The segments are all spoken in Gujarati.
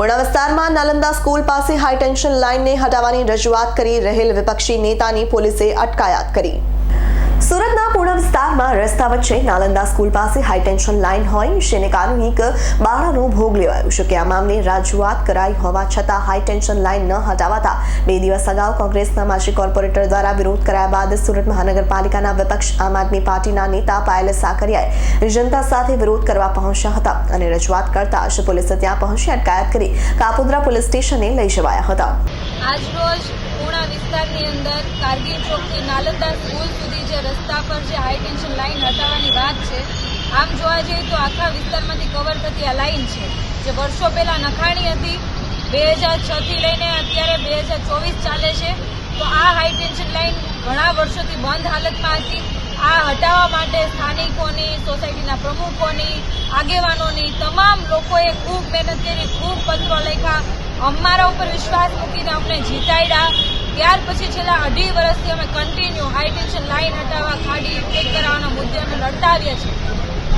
પૂર્ણા વિસ્તારમાં નાલંદા સ્કૂલ પાસે હાઈ ટેન્શન લાઇનને હટાવવાની રજૂઆત કરી રહેલ વિપક્ષી નેતાની પોલીસે અટકાયત કરી. સુરતના પૂર્ણ વિસ્તારમાં રસ્તા વચ્ચે નાલંદા સ્કૂલ પાસે હાઈ ટેન્શન લાઇન હોય, જેને કારણે એક બાળાનો ભોગ લેવાયો છે કે આ મામલે રજૂઆત કરાઈ હોવા છતાં હાઈ ટેન્શન લાઇન ન હટાવાતા બે દિવસ અગાઉ કોંગ્રેસના માજી કોર્પોરેટર દ્વારા વિરોધ કરાયા બાદ સુરત મહાનગરપાલિકાના વિપક્ષ આમ આદમી પાર્ટીના નેતા પાયલ સાકરિયાએ જનતા સાથે વિરોધ કરવા પહોંચ્યા હતા અને રજૂઆત કરતા જ પોલીસે ત્યાં પહોંચી અટકાયત કરી કાપોદ્રા પોલીસ સ્ટેશને લઈ જવાયા હતા. આજરોજ પૂણા વિસ્તારની અંદર કારગિલ ચોકથી નાલંદા સ્કૂલ સુધી જે રસ્તા પર જે હાઈ ટેન્શન લાઇન હટાવવાની વાત છે, આમ જોવા જઈએ તો આખા વિસ્તારમાંથી કવર થતી આ લાઇન છે. જે વર્ષો પહેલાં નખાણી હતી, બે હજાર છથી લઈને અત્યારે બે હજાર ચોવીસ ચાલે છે. તો આ હાઈ ટેન્શન લાઇન ઘણા વર્ષોથી બંધ હાલતમાં હતી. આ હટાવવા માટે સ્થાનિકોની સોસાયટીના પ્રમુખોની, આગેવાનોની, તમામ લોકોએ ખૂબ મહેનત કરી, ખૂબ પત્રો લખ્યા. અમારા ઉપર વિશ્વાસ મૂકીને અમને જીતાડ્યા. ત્યાર પછી છેલ્લા અઢી વર્ષથી અમે કન્ટિન્યુ હાઈ ટેન્શન લાઈન હટાવવા, ખાડી ઠીક કરાવવાના મુદ્દે અમે લડતા આવ્યા છીએ.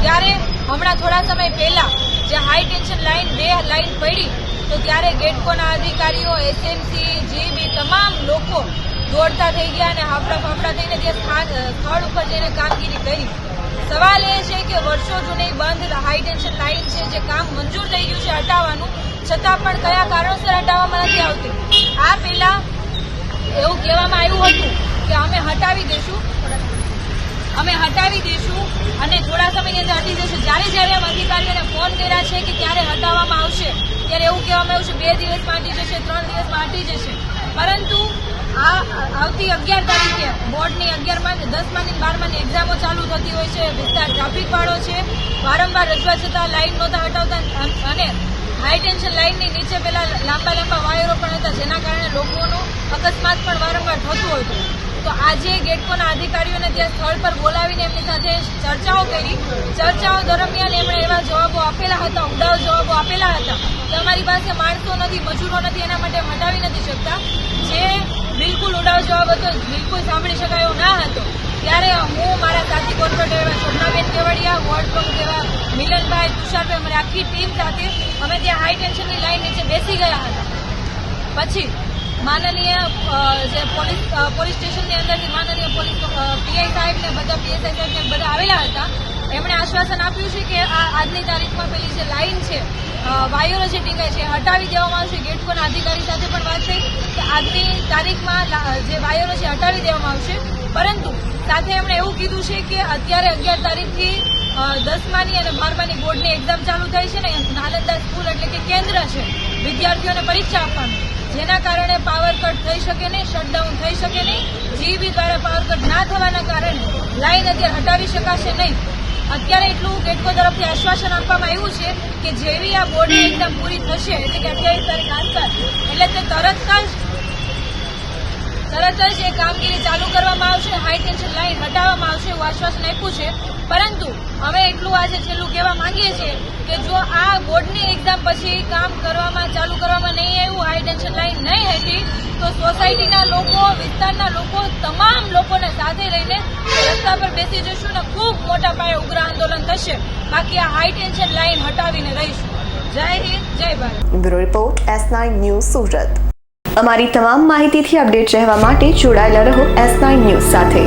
ત્યારે હમણાં થોડા સમય પહેલા જે હાઈ ટેન્શન લાઈન બે લાઈન પડી, તો ત્યારે ગેટકોના અધિકારીઓ એસએમસી જીબી તમામ લોકો દોડતા થઈ ગયા અને હાફડા ફાફડા થઈને જે સ્થળ ઉપર જઈને કામગીરી કરી. સવાલ એ છે કે વર્ષો જૂની બંધ હાઈ ટેન્શન લાઈન છે જે કામ મંજૂર થઈ ગયું છે હટાવવાનું, છતાં પણ કયા કારણોસર હટાવવામાં નથી આવતી? આ પહેલા એવું કહેવામાં આવ્યું હતું કે અમે હટાવી દઈશું અમે હટાવી દઈશું અને થોડા સમયની અંદર હટી જશે. જ્યારે જ્યારે આમ અધિકારીઓને ફોન કર્યા છે કે ક્યારે હટાવવામાં આવશે, ત્યારે એવું કહેવામાં આવ્યું છે, બે દિવસમાં હટી જશે, ત્રણ દિવસમાં હટી જશે. પરંતુ આ આવતી અગિયાર તારીખે બોર્ડની અગિયારમાં દસમાની બારમાની એક્ઝામો ચાલુ થતી હોય છે. વિસ્તાર ટ્રાફિક વાળો છે. વારંવાર રજવા છતાં લાઈન નહોતા હટાવતા અને હાઈ ટેન્શન લાઈનની નીચે પેલા લાંબા લાંબા વાયરો પણ હતા, જેના કારણે લોકોનું અકસ્માત પણ વારંવાર થતું હતું તો આજે ગેટકોના અધિકારીઓને ત્યાં સ્થળ પર બોલાવીને એમની સાથે ચર્ચાઓ કરી. ચર્ચાઓ દરમિયાન એમણે એવા જવાબો આપેલા હતા, ઉડાવ જવાબો આપેલા હતા. કે અમારી પાસે માણસો નથી, મજૂરો નથી, એના માટે હટાવી નથી શકતા. જે બિલકુલ ઉડાવ જવાબ હતો, બિલકુલ સાંભળી શકાય ના હતો. ત્યારે હું મારા સાથી કોર્પોરેટર એવા શોભનાબેન કેવડિયા વોર્ડ પ્રમુખ એવા મિલનભાઈ તુષારભાઈ, અમારી આખી ટીમ સાથે અમે ત્યાં હાઈ ટેન્શનની લાઈન નીચે બેસી ગયા હતા. પછી માનનીય જે પોલીસ પોલીસ સ્ટેશનની અંદરથી માનનીય પોલીસ પીઆઈ સાહેબ ને બધા પીએસઆઈ સાહેબને બધા આવેલા હતા. એમણે આશ્વાસન આપ્યું છે કે આ આજની તારીખમાં પેલી જે લાઈન છે વાયુરો જે ટીંગાય છે હટાવી દેવામાં આવશે. ગેટકોના અધિકારી સાથે પણ વાત થઈ કે આજની તારીખમાં જે વાયુરો છે હટાવી દેવામાં આવશે. પરંતુ સાથે એમણે એવું કીધું છે કે અત્યારે અગિયાર તારીખથી દસમાની અને બારમાની બોર્ડની એક્ઝામ ચાલુ થઈ છે ને નાલંદા સ્કૂલ એટલે કે કેન્દ્ર છે વિદ્યાર્થીઓને પરીક્ષા આપવાની. જેના કારણે પાવર કટ થઈ શકે નહીં શટડાઉન થઈ શકે નહીં. જીબી દ્વારા પાવર કટ ના થવાના કારણે લાઈન અત્યારે હટાવી શકાશે નહીં. અત્યારે એટલું ગેટકો તરફથી આશ્વાસન આપવામાં આવ્યું છે કે જેવી આ બોર્ડની એકદમ પૂરી થશે, એટલે કે અઠ્યાવીસ તારીખ આસપાસ એટલે તે તરત જ તરત જ એ કામગીરી ચાલુ કરવામાં આવશે હાઈ ટેન્શન લાઈન હટાવવામાં આવશે એવું આશ્વાસન આપ્યું છે. પરંતુ અમે એટલું આજે છેલ્લું કહેવા માંગીએ છીએ કે જો આ બોર્ડની એક્ઝામ પછી કામ કરવામાં, ચાલુ કરવામાં નહીં આવ્યું હાઈ ટેન્શન લાઈન નહીં હતી તો સોસાયટીના લોકો, વિસ્તારના લોકો, તમામ લોકોને સાથે લઈને રસ્તા પર બેસી જશું અને ખૂબ મોટા પાયે ઉગ્ર આંદોલન થશે. બાકી આ હાઈ ટેન્શન લાઈન હટાવીને રહીશું. જય હિન્દ, જય Bharat. Bureau report, S news Surat. અમારી તમામ માહિતીથી અપડેટ રહેવા માટે જોડાયેલા રહો એસ ન્યૂઝ સાથે.